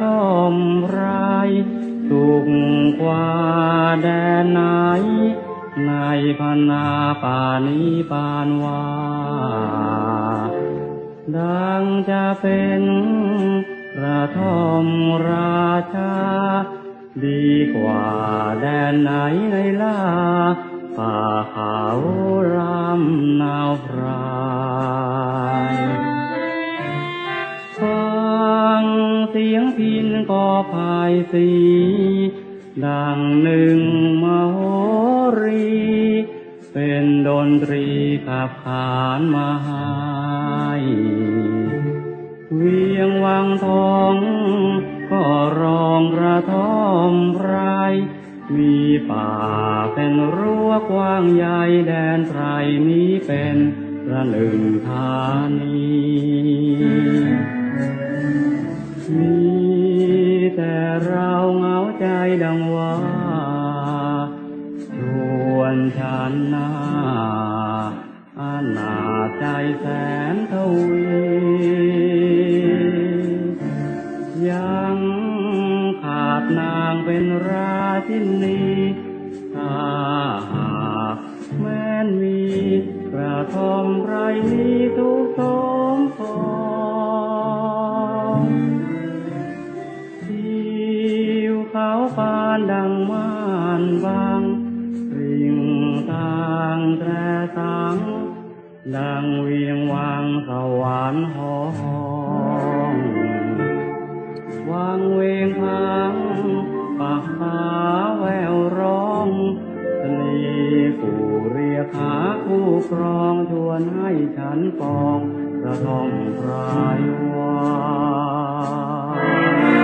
ทมไรสุขกว่าแดนไหน ในพนาป่านิปานวาดังจะเป็นกระทอมราชา ดีกว่าแดนไหนในล่าป่าเขาลำนาวพรา สีนก็พายสี ดังหนึ่งมโหรี เป็นดนตรีขับขานมาให้เวียงวังทอง ก็รองกระทอมไรมีป่าเป็นรั้วกว้างใหญ่แดนไพรนี้เป็นระหนึ่งธานี ฉันนาอาณาใจแสนทวียังขาดนางเป็นราชินีถ้าหากแม้นมีกระทอมไรมีทุกสมพรทิวขาวปานดังม่านบาง ริงทางแตรสังดังเวียงวังสวรรค์หองวังเวงพังปากฟ้าแววร้องทะเลผู้เรียกหาคู่ครองชวนให้ฉันปองกระทอมพรายวาน